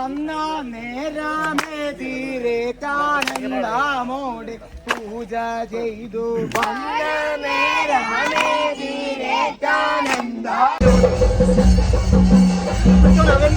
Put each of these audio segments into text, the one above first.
വന്ന നേരാമേ തീരേറ്റാനന്ദാമോടെ പൂജ ചെയ്തു. വന്ന നേരാമേ തീരേറ്റാനന്ദ എവിടെ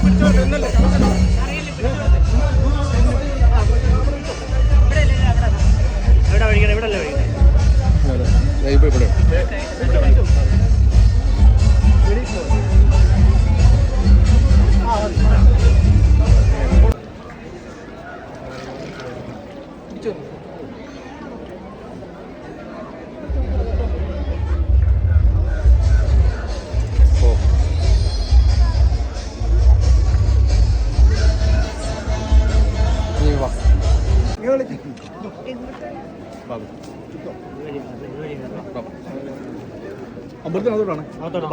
അമ്പലത്തിനകത്തോട്ടാണ്. അകത്തോട്ട്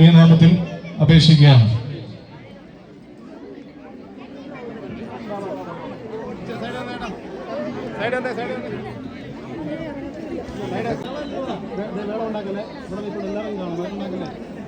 ഈ നാമത്തിൽ അപേക്ഷിക്കുകയാണ് ഇവിടെ ഇപ്പോൾ എല്ലാവരും കാണും. ഉണ്ടാക്കല്ലേ?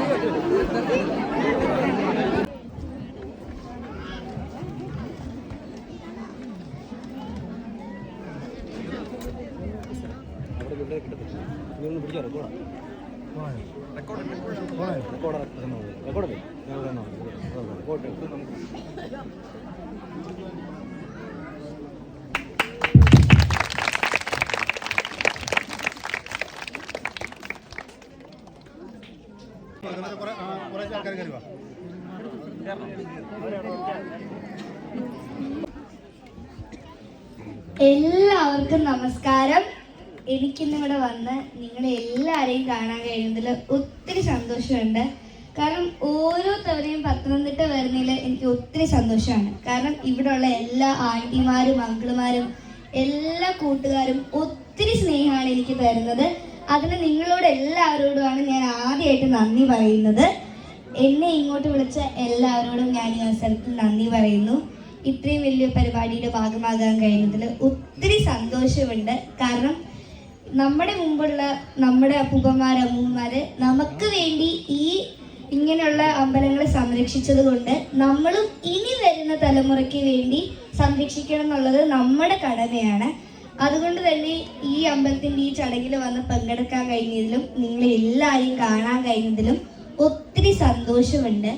മാറ്റണേ. റെക്കോർഡ് ഒന്ന് എല്ലാവർക്കും നമസ്കാരം. എനിക്കിന്ന് ഇവിടെ വന്ന് നിങ്ങളെ എല്ലാവരെയും കാണാൻ കഴിയുന്നതിൽ ഒത്തിരി സന്തോഷമുണ്ട്. കാരണം ഓരോ തവണയും പത്തനംതിട്ട വരുന്നതിൽ എനിക്ക് ഒത്തിരി സന്തോഷമാണ്. കാരണം ഇവിടെയുള്ള എല്ലാ ആന്റിമാരും അങ്കിളുമാരും എല്ലാ കൂട്ടുകാരും ഒത്തിരി സ്നേഹമാണ് എനിക്ക് തരുന്നത്. അതിന് നിങ്ങളോട് എല്ലാവരോടുമാണ് ഞാൻ ആദ്യമായിട്ട് നന്ദി പറയുന്നത്. എന്നെ ഇങ്ങോട്ട് വിളിച്ച എല്ലാവരോടും ഞാൻ ഈ അവസരത്തിൽ നന്ദി പറയുന്നു. ഇത്രയും വലിയ പരിപാടിയുടെ ഭാഗമാകാൻ കഴിയുന്നതിൽ ഒത്തിരി സന്തോഷമുണ്ട്. കാരണം നമ്മുടെ മുമ്പുള്ള നമ്മുടെ അപ്പൂപ്പന്മാർ അമ്മൂമ്മമാർ നമുക്ക് വേണ്ടി ഈ ഇങ്ങനെയുള്ള അമ്പലങ്ങളെ സംരക്ഷിച്ചത് കൊണ്ട് നമ്മളും ഇനി വരുന്ന തലമുറയ്ക്ക് വേണ്ടി സംരക്ഷിക്കണം എന്നുള്ളത് നമ്മുടെ കടമയാണ്. അതുകൊണ്ട് തന്നെ ഈ അമ്പലത്തിന്റെ ഈ ചടങ്ങിൽ വന്ന് പങ്കെടുക്കാൻ കഴിഞ്ഞതിലും നിങ്ങളെ എല്ലാവരെയും കാണാൻ കഴിഞ്ഞതിലും ഒത്തിരി സന്തോഷമുണ്ട്.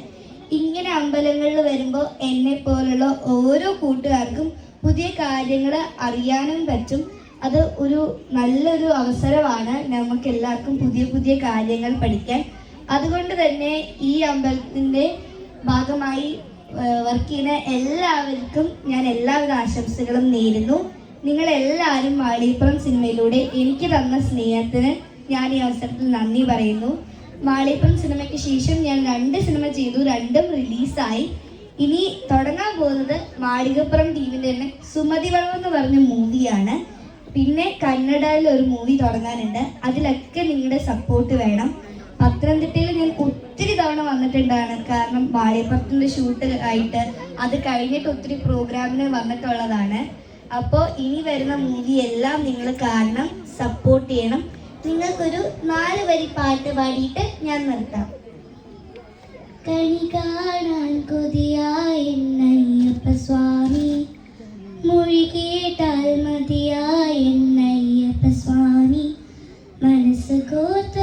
ഇങ്ങനെ അമ്പലങ്ങളിൽ വരുമ്പോൾ എന്നെ പോലുള്ള ഓരോ കൂട്ടുകാർക്കും പുതിയ കാര്യങ്ങൾ അറിയാനും പറ്റും. അത് ഒരു നല്ലൊരു അവസരമാണ് നമുക്ക് എല്ലാവർക്കും പുതിയ പുതിയ കാര്യങ്ങൾ പഠിക്കാൻ. അതുകൊണ്ട് തന്നെ ഈ അമ്പലത്തിന്റെ ഭാഗമായി വർക്ക് ചെയ്യുന്ന എല്ലാവർക്കും ഞാൻ എല്ലാവിധ ആശംസകളും നേരുന്നു. നിങ്ങൾ എല്ലാവരും സിനിമയിലൂടെ എനിക്ക് തന്ന സ്നേഹത്തിന് ഞാൻ ഈ അവസരത്തിൽ നന്ദി പറയുന്നു. മാളിയപ്പുറം സിനിമയ്ക്ക് ശേഷം ഞാൻ രണ്ട് സിനിമ ചെയ്തു രണ്ടും റിലീസായി. ഇനി തുടങ്ങാൻ പോകുന്നത് മാളികപ്പുറം ടീമിന്റെ തന്നെ സുമതി വളവ് എന്ന് പറഞ്ഞ മൂവിയാണ്. പിന്നെ കന്നഡയിൽ ഒരു മൂവി തുടങ്ങാനുണ്ട്. അതിലൊക്കെ നിങ്ങളുടെ സപ്പോർട്ട് വേണം. പത്തനംതിട്ടയിൽ ഞാൻ ഒത്തിരി തവണ വന്നിട്ടുണ്ടാണ്. കാരണം വാളിയപ്പുറത്തിന്റെ ഷൂട്ട് ആയിട്ട് അത് കഴിഞ്ഞിട്ട് ഒത്തിരി പ്രോഗ്രാമിന് വന്നിട്ടുള്ളതാണ്. അപ്പോൾ ഇനി വരുന്ന മൂവി എല്ലാം നിങ്ങൾ കാരണം സപ്പോർട്ട് ചെയ്യണം. നിങ്ങൾക്കൊരു നാല് വരി പാട്ട് പാടിയിട്ട് ഞാൻ നിർത്താം. കണി കാണാൻ കൊതിയായപ്പ സ്വാമി. മൊഴി കേട്ടാൽ മതിയായപ്പ സ്വാമി. മനസ്സ് കോർത്ത